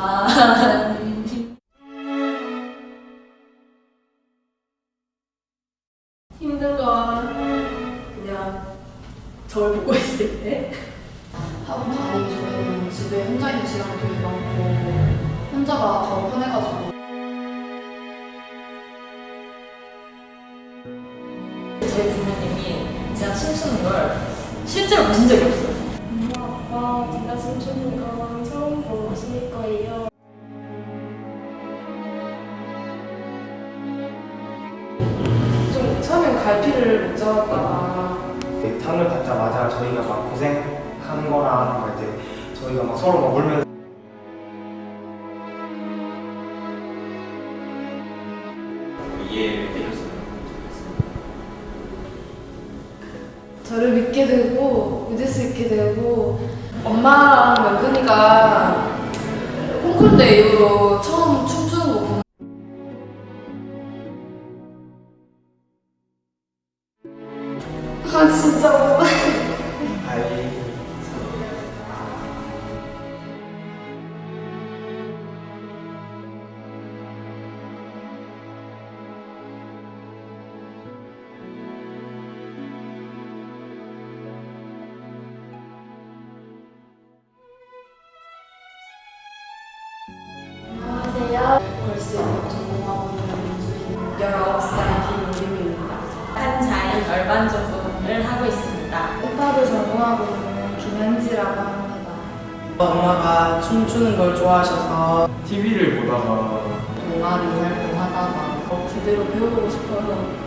아, 힘든 건 그냥 저를 보고 있을 때? 학원 다니기 전에는 집에 혼자 있는 시간이 되게 많고 혼자가 더 편해가지고. 저희 부모님이 제가 춤추는 걸 실제로 보신 적이 없어요. 엄마 아빠 제가 춤추는 건 처음 보실 거예요. 좀 처음엔 갈피를 못 잡았다가 그 탕을 받자마자 저희가 막 고생한 거랑 막 이제 저희가 막 서로 막 울면서 이해를 해줬으면 좋겠습니다. 저를 믿게 되고 믿을 수 있게 되고 엄마랑 명근이가 콩쿨 때 이후로 처음 춤추는 거 보면 아 진짜 엄마 걸스입니다 전공하고 있는 19살 김우림입니다 한자인 절반 정도를 하고 있습니다. 힙합을 전공하고 있는 김현지라고 합니다 엄마가 춤추는 걸 좋아하셔서 TV를 보다가 동아리 활동하다가 어, 제대로 배워보고 싶어서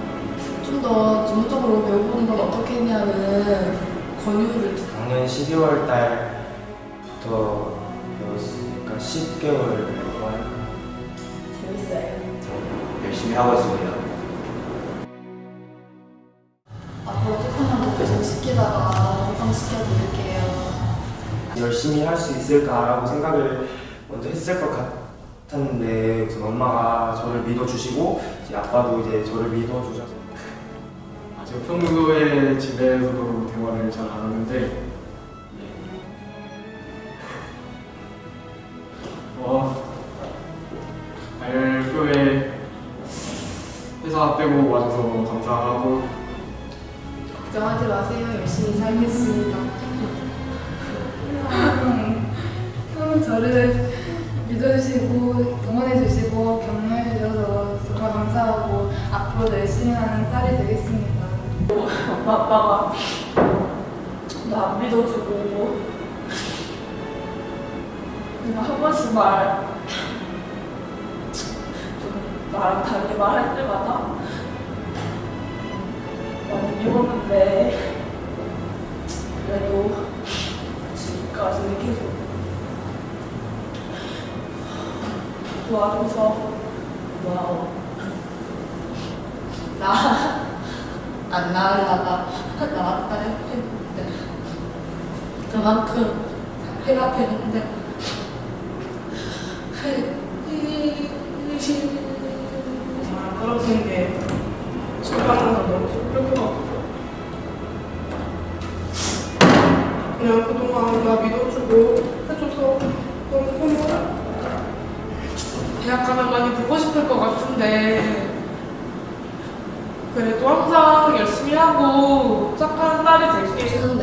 좀 더 전문적으로 배워보는 건 어떻게 했냐는 권유를 듣고 작년 12월 달부터 배웠으니까 10개월 동안 재밌어요. 열심히 하고 있습니다. 앞으로 조금만 더 개선시키다가 호강시켜드릴게요. 열심히 할 수 있을까라고 생각을 먼저 했을 것 같았는데 우선 엄마가 저를 믿어주시고 이제 아빠도 이제 저를 믿어주셔서. 아직 평소에 집에서도 대화를 잘 안 하는데 회사 빼고 와줘서 감사하고. 걱정하지 마세요. 열심히 살겠습니다. 항상 항상 저를 믿어주시고 응원해주시고 격려해주셔서 정말 감사하고 앞으로 열심히 하는 딸이 되겠습니다. 엄마 아빠가 나 안 믿어주고 그냥 한 번씩 말, 좀 나랑 다르게 말할 때마다 많이 미웠는데 그래도 지금까지 계속 도와줘서 고마워. 나안 나으려다 나왔다 했는데 그만큼 해가 되는데 정말 떨어지는 게 생각나서 너무 슬프고 그냥 그동안 나 믿어주고 해줘서 너무 고마워 대학 가면 많이 보고 싶을 것 같은데 그래도 항상 열심히 하고 착한 딸이 될게 추는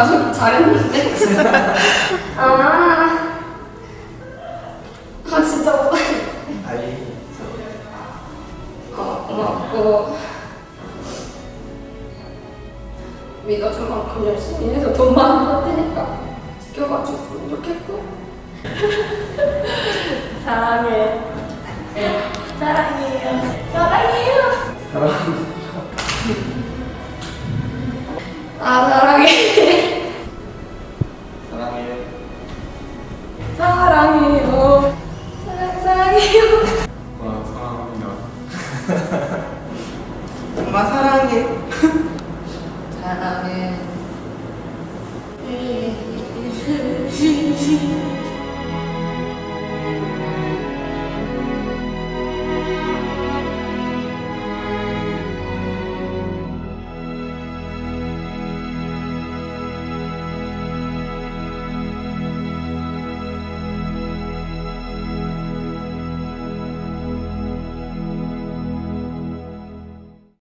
가서 잘했는데? 아, 아 진짜. 오빠 아이 어, 고맙고 믿어줄 만큼 열심히 해서 돈 많이 벌 테니까 지켜봐 줬으면 좋겠고. 사랑해. 사랑해요. 사랑해요. 사랑 아 사랑해 엄마 사랑해. 사랑해.